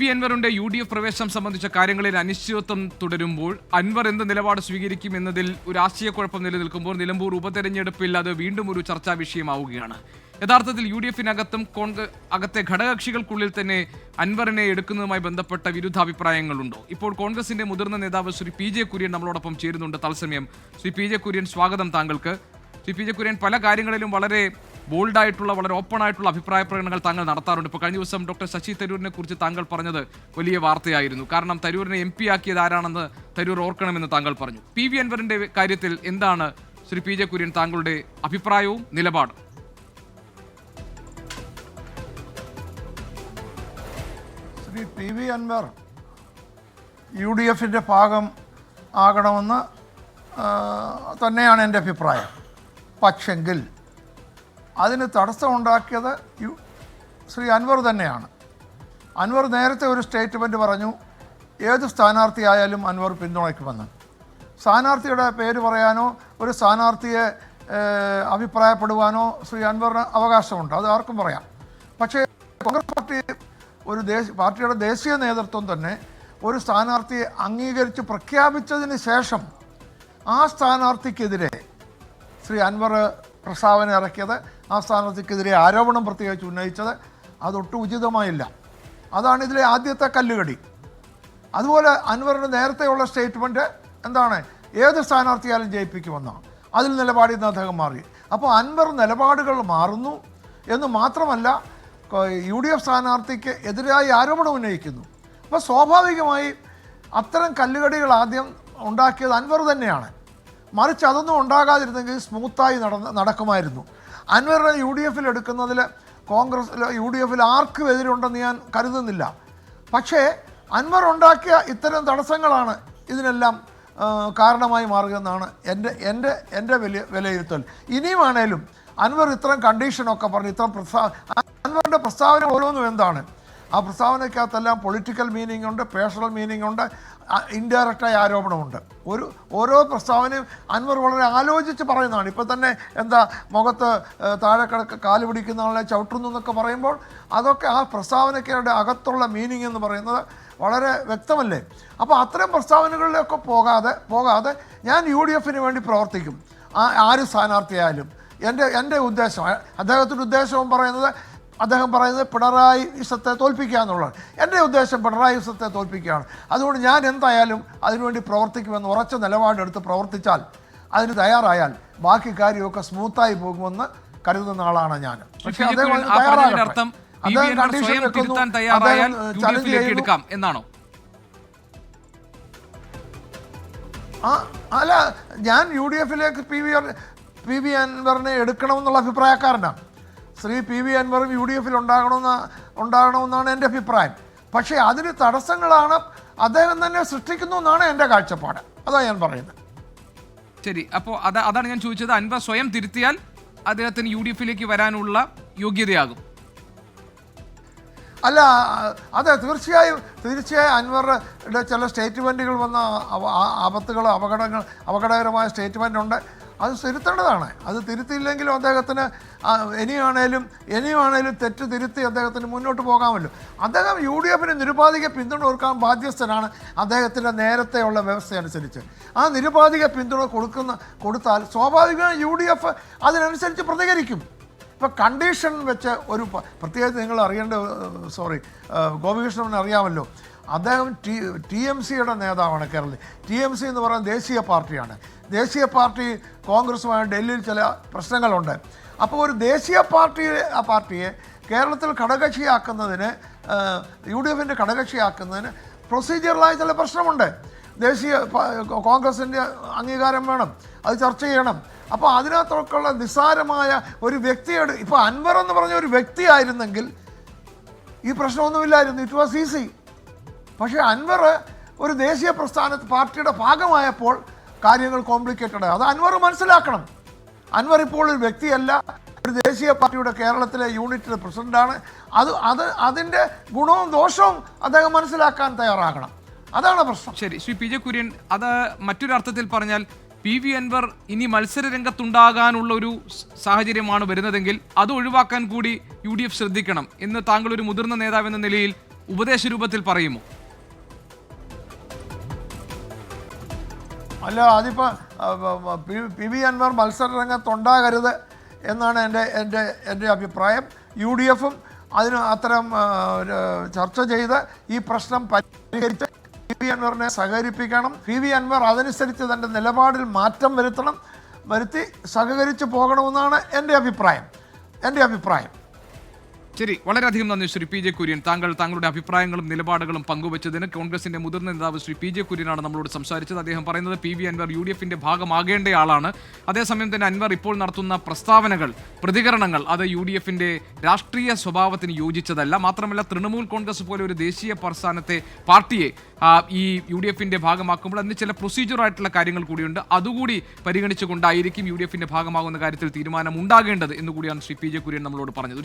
V അൻവറിന്റെ U D F പ്രവേശനം സംബന്ധിച്ച കാര്യങ്ങളിൽ അനിശ്ചിതത്വം തുടരുമ്പോൾ അൻവർ എന്ത് നിലപാട് സ്വീകരിക്കും എന്നതിൽ ഒരു ആശയക്കുഴപ്പം നിലനിൽക്കുമ്പോൾ നിലമ്പൂർ ഉപതെരഞ്ഞെടുപ്പിൽ അത് വീണ്ടും ഒരു ചർച്ചാ വിഷയമാവുകയാണ്. യഥാർത്ഥത്തിൽ യു ഡി എഫിനകത്തും കോൺഗ്രസ് അകത്തെ ഘടകകക്ഷികൾക്കുള്ളിൽ തന്നെ അൻവറിനെ എടുക്കുന്നതുമായി ബന്ധപ്പെട്ട വിരുദ്ധ വിരുദ്ധാഭിപ്രായങ്ങളുണ്ടോ? ഇപ്പോൾ കോൺഗ്രസിന്റെ മുതിർന്ന നേതാവ് ശ്രീ പി ജെ കുര്യൻ നമ്മളോടൊപ്പം ചേരുന്നുണ്ട്. തത്സമയം ശ്രീ പി ജെ കുര്യൻ സ്വാഗതം താങ്കൾക്ക്. ശ്രീ പി ജെ കുര്യൻ പല കാര്യങ്ങളിലും വളരെ ബോൾഡായിട്ടുള്ള വളരെ ഓപ്പൺ ആയിട്ടുള്ള അഭിപ്രായ പ്രകടനങ്ങൾ താങ്കൾ നടത്താറുണ്ട്. ഇപ്പോൾ കഴിഞ്ഞ ദിവസം ഡോക്ടർ ശശി തരൂരിനെ കുറിച്ച് താങ്കൾ പറഞ്ഞത് വലിയ വാർത്തയായിരുന്നു. കാരണം തരൂരിനെ എം പി ആക്കിയത് ആരാണെന്ന് തരൂർ ഓർക്കണമെന്ന് താങ്കൾ പറഞ്ഞു. പി വി അൻവറിന്റെ കാര്യത്തിൽ എന്താണ് ശ്രീ പി ജെ കുര്യൻ താങ്കളുടെ അഭിപ്രായവും നിലപാടും? Shri P V Anvar U D എഫിന്റെ ഭാഗം ആകണമെന്ന് തന്നെയാണ് എന്റെ അഭിപ്രായം. പക്ഷെങ്കിൽ അതിന് തടസ്സമുണ്ടാക്കിയത് യു ശ്രീ അൻവർ തന്നെയാണ്. അൻവർ നേരത്തെ ഒരു സ്റ്റേറ്റ്മെന്റ് പറഞ്ഞു ഏത് സ്ഥാനാർത്ഥിയായാലും അൻവർ പിന്തുണയ്ക്കുമെന്ന്. സ്ഥാനാർത്ഥിയുടെ പേര് പറയാനോ ഒരു സ്ഥാനാർത്ഥിയെ അഭിപ്രായപ്പെടുവാനോ ശ്രീ അൻവറിന് അവകാശമുണ്ട്. അത് ആർക്കും പറയാം. പക്ഷേ കോൺഗ്രസ് പാർട്ടി ഒരു ദേശീയ പാർട്ടിയുടെ ദേശീയ നേതൃത്വം തന്നെ ഒരു സ്ഥാനാർത്ഥിയെ അംഗീകരിച്ച് പ്രഖ്യാപിച്ചതിന് ശേഷം ആ സ്ഥാനാർത്ഥിക്കെതിരെ ശ്രീ അൻവർ പ്രസ്താവന ഇറക്കിയത് ആ സ്ഥാനാർത്ഥിക്കെതിരെ ആരോപണം പ്രത്യേകിച്ച് ഉന്നയിച്ചത് അതൊട്ടും ഉചിതമായില്ല. അതാണ് ഇതിലെ ആദ്യത്തെ കല്ലുകടി. അതുപോലെ അൻവറിന് നേരത്തെയുള്ള സ്റ്റേറ്റ്മെന്റ് എന്താണ്? ഏത് സ്ഥാനാർത്ഥിയാലും ജയിപ്പിക്കുമെന്നാണ് അതിൽ നിലപാടിൽ അദ്ദേഹം മാറി. അപ്പോൾ അൻവർ നിലപാടുകൾ മാറുന്നു എന്ന് മാത്രമല്ല യു ഡി എഫ് സ്ഥാനാർത്ഥിക്ക് എതിരായി ആരോപണം ഉന്നയിക്കുന്നു. അപ്പോൾ സ്വാഭാവികമായി അത്തരം കല്ലുകടികൾ ആദ്യം ഉണ്ടാക്കിയത് അൻവർ തന്നെയാണ്. മറിച്ച് അതൊന്നും ഉണ്ടാകാതിരുന്നെങ്കിൽ സ്മൂത്തായി നടന്ന് നടക്കുമായിരുന്നു. അൻവറിനെ യു ഡി എഫിൽ എടുക്കുന്നതിൽ കോൺഗ്രസ് യു ഡി എഫിൽ ആർക്കും എതിരുണ്ടെന്ന് ഞാൻ കരുതുന്നില്ല. പക്ഷേ അൻവർ ഉണ്ടാക്കിയ ഇത്തരം തടസ്സങ്ങളാണ് ഇതിനെല്ലാം കാരണമായി മാറുകയെന്നാണ് എന്റെ എന്റെ എന്റെ വലിയ വിലയിരുത്തൽ. ഇനിയുമാണേലും അൻവർ ഇത്തരം കണ്ടീഷനൊക്കെ പറഞ്ഞ് ഇത്തരം പ്രസ്താവ അൻവറിന്റെ പ്രസ്താവന ഓരോന്നും എന്താണ്? ആ പ്രസ്താവനയ്ക്കകത്തെല്ലാം പൊളിറ്റിക്കൽ മീനിങ് ഉണ്ട് പേഴ്സണൽ മീനിങ് ഉണ്ട് ഇൻഡയറക്റ്റായ ആരോപണമുണ്ട്. ഒരു ഓരോ പ്രസ്താവനയും അൻവർ വളരെ ആലോചിച്ച് പറയുന്നതാണ്. ഇപ്പോൾ തന്നെ എന്താ മുഖത്ത് താഴെ കിടക്ക് കാൽ പിടിക്കുന്ന ആളെ ചവിട്ടുന്നു എന്നൊക്കെ പറയുമ്പോൾ അതൊക്കെ ആ പ്രസ്താവനയ്ക്കയുടെ അകത്തുള്ള മീനിങ് എന്ന് പറയുന്നത് വളരെ വ്യക്തമല്ലേ? അപ്പോൾ അത്തരം പ്രസ്താവനകളിലൊക്കെ പോകാതെ പോകാതെ ഞാൻ യു ഡി എഫിന് വേണ്ടി പ്രവർത്തിക്കും. ആ ആര് സ്ഥാനാർത്ഥിയായാലും. എന്റെ എന്റെ ഉദ്ദേശം അദ്ദേഹത്തിന്റെ ഉദ്ദേശവും പറയുന്നത് അദ്ദേഹം പറയുന്നത് പിണറായി ഇസത്തെ തോൽപ്പിക്കുക എന്നുള്ളതാണ്. എന്റെ ഉദ്ദേശം പിണറായി ഇസത്തെ തോൽപ്പിക്കുകയാണ്. അതുകൊണ്ട് ഞാൻ എന്തായാലും അതിനുവേണ്ടി പ്രവർത്തിക്കുമെന്ന് ഉറച്ച നിലപാടെടുത്ത് പ്രവർത്തിച്ചാൽ അതിന് തയ്യാറായാൽ ബാക്കി കാര്യമൊക്കെ സ്മൂത്തായി പോകുമെന്ന് കരുതുന്ന ആളാണ് ഞാൻ. പക്ഷേ അദ്ദേഹം തയ്യാറാകട്ടെ. അദ്ദേഹം കണ്ടീഷൻ വെക്കുന്നു, അദ്ദേഹം, ചലഞ്ച് ചെയ്യുന്നു. ആ അല്ല ഞാൻ യു ഡി എഫിലേക്ക് പി വി പി വി അൻവറിനെ എടുക്കണമെന്നുള്ള അഭിപ്രായക്കാരനാണ്. ശ്രീ പി വി അൻവറും യു ഡി എഫിൽ ഉണ്ടാകണമെന്ന് ഉണ്ടാകണമെന്നാണ് എന്റെ അഭിപ്രായം. പക്ഷേ അതിന് തടസ്സങ്ങളാണ് അദ്ദേഹം തന്നെ സൃഷ്ടിക്കുന്നു എന്നാണ് എന്റെ കാഴ്ചപ്പാട്. അതാണ് ഞാൻ പറയുന്നത്. ശരി. അപ്പോൾ അത് അതാണ് ഞാൻ ചോദിച്ചത്. അൻവർ സ്വയം തിരുത്തിയാൽ അദ്ദേഹത്തിന് യു ഡി എഫിലേക്ക് വരാനുള്ള യോഗ്യതയാകും. അല്ല അതെ തീർച്ചയായും തീർച്ചയായും അൻവറുടെ ചില സ്റ്റേറ്റ്മെന്റുകൾ വന്ന ആപത്തുകൾ അപകടങ്ങൾ അപകടകരമായ സ്റ്റേറ്റ്മെന്റ് ഉണ്ട്. അത് തിരുത്തേണ്ടതാണ്. അത് തിരുത്തിയില്ലെങ്കിലും അദ്ദേഹത്തിന് ഇനിയാണേലും ഇനിയാണേലും തെറ്റ് തിരുത്തി അദ്ദേഹത്തിന് മുന്നോട്ട് പോകാമല്ലോ. അദ്ദേഹം യു ഡി എഫിന് നിരുപാധിക പിന്തുണ കൊടുക്കാൻ ബാധ്യസ്ഥനാണ് അദ്ദേഹത്തിന്റെ നേരത്തെയുള്ള വ്യവസ്ഥ അനുസരിച്ച്. ആ നിരുപാധിക പിന്തുണ കൊടുക്കുന്ന കൊടുത്താൽ സ്വാഭാവികമായും യു ഡി എഫ് അതിനനുസരിച്ച് പ്രതികരിക്കും. ഇപ്പോൾ കണ്ടീഷൻ വെച്ച് ഒരു പ്രത്യേകിച്ച് നിങ്ങൾ അറിയേണ്ട സോറി ഗോപികൃഷ്ണൻ അറിയാമല്ലോ. അദ്ദേഹം ടി ടി എം സിയുടെ നേതാവാണ് കേരളത്തിൽ. ടി എം സി എന്ന് പറയുന്നത് ദേശീയ പാർട്ടിയാണ്. ദേശീയ പാർട്ടി കോൺഗ്രസുമായി ഡൽഹിയിൽ ചില പ്രശ്നങ്ങളുണ്ട്. അപ്പോൾ ഒരു ദേശീയ പാർട്ടി ആ പാർട്ടിയെ കേരളത്തിൽ ഘടകക്ഷിയാക്കുന്നതിന് യു ഡി എഫിന്റെ ഘടകക്ഷിയാക്കുന്നതിന് പ്രൊസീജിയറിലായ ചില പ്രശ്നമുണ്ട്. ദേശീയ കോൺഗ്രസിന്റെ അംഗീകാരം വേണം. അത് ചർച്ച ചെയ്യണം. അപ്പോൾ അതിനകത്തൊക്കെയുള്ള നിസ്സാരമായ ഒരു വ്യക്തിയുടെ ഇപ്പോൾ അൻവർ എന്ന് പറഞ്ഞ ഒരു വ്യക്തിയായിരുന്നെങ്കിൽ ഈ പ്രശ്നമൊന്നുമില്ലായിരുന്നു. ഇറ്റ് വാസ് ഈസി പക്ഷേ അൻവർ ഒരു ദേശീയ പ്രസ്ഥാന പാർട്ടിയുടെ ഭാഗമായപ്പോൾ കാര്യങ്ങൾ കോംപ്ലിക്കേറ്റഡ് അത് അൻവർ മനസ്സിലാക്കണം. അൻവർ ഇപ്പോൾ ഒരു വ്യക്തിയല്ല. ഒരു ദേശീയ പാർട്ടിയുടെ കേരളത്തിലെ യൂണിറ്റിലെ പ്രസിഡന്റാണ്. അത് അത് അതിന്റെ ഗുണവും ദോഷവും അദ്ദേഹം മനസ്സിലാക്കാൻ തയ്യാറാകണം. അതാണ് പ്രശ്നം. ശരി. ശ്രീ പി ജെ കുര്യൻ അത് മറ്റൊരർത്ഥത്തിൽ പറഞ്ഞാൽ പി വി അൻവർ ഇനി മത്സര രംഗത്തുണ്ടാകാനുള്ള ഒരു സാഹചര്യമാണ് വരുന്നതെങ്കിൽ അത് ഒഴിവാക്കാൻ കൂടി യു ഡി എഫ് ശ്രദ്ധിക്കണം എന്ന് താങ്കൾ ഒരു മുതിർന്ന നേതാവ് എന്ന നിലയിൽ ഉപദേശ രൂപത്തിൽ പറയുമോ? അല്ല അതിപ്പോൾ പി വി അൻവർ മത്സര രംഗത്തുണ്ടാകരുത് എന്നാണ് എന്റെ എന്റെ എന്റെ അഭിപ്രായം. യു ഡി എഫും അതിന് അത്തരം ചർച്ച ചെയ്ത് ഈ പ്രശ്നം പരിഹരിച്ച് പി വി അൻവറിനെ സഹകരിപ്പിക്കണം. പി വി അൻവർ അതനുസരിച്ച് തന്റെ നിലപാടിൽ മാറ്റം വരുത്തണം. വരുത്തി സഹകരിച്ച് പോകണമെന്നാണ് എന്റെ അഭിപ്രായം. എന്റെ അഭിപ്രായം. ശരി വളരെയധികം നന്ദി ശ്രീ പി ജെ കുര്യൻ. താങ്കൾ താങ്കളുടെ അഭിപ്രായങ്ങളും നിലപാടുകളും പങ്കുവച്ചതിന് കോൺഗ്രസിന്റെ മുതിർന്ന നേതാവ് ശ്രീ പി ജെ കുര്യനാണ് നമ്മളോട് സംസാരിച്ചത്. അദ്ദേഹം പറയുന്നത് P V Anvar U D എഫിന്റെ ഭാഗമാകേണ്ട ആളാണ്. അതേസമയം തന്നെ അൻവർ ഇപ്പോൾ നടത്തുന്ന പ്രസ്താവനകൾ പ്രതികരണങ്ങൾ അത് യു ഡി എഫിന്റെ രാഷ്ട്രീയ സ്വഭാവത്തിന് യോജിച്ചതല്ല. മാത്രമല്ല തൃണമൂൽ കോൺഗ്രസ് പോലെ ഒരു ദേശീയ പ്രസ്ഥാനത്തെ പാർട്ടിയെ ഈ യു ഡി എഫിന്റെ ഭാഗമാക്കുമ്പോൾ അതിന് ചില പ്രൊസീജിയർ ആയിട്ടുള്ള കാര്യങ്ങൾ കൂടിയുണ്ട്. അതുകൂടി പരിഗണിച്ചുകൊണ്ടായിരിക്കും യു ഡി എഫിന്റെ ഭാഗമാകുന്ന കാര്യത്തിൽ തീരുമാനം ഉണ്ടാകേണ്ടത് എന്നുകൂടിയാണ് ശ്രീ പി ജെ കുര്യൻ നമ്മളോട് പറഞ്ഞത്.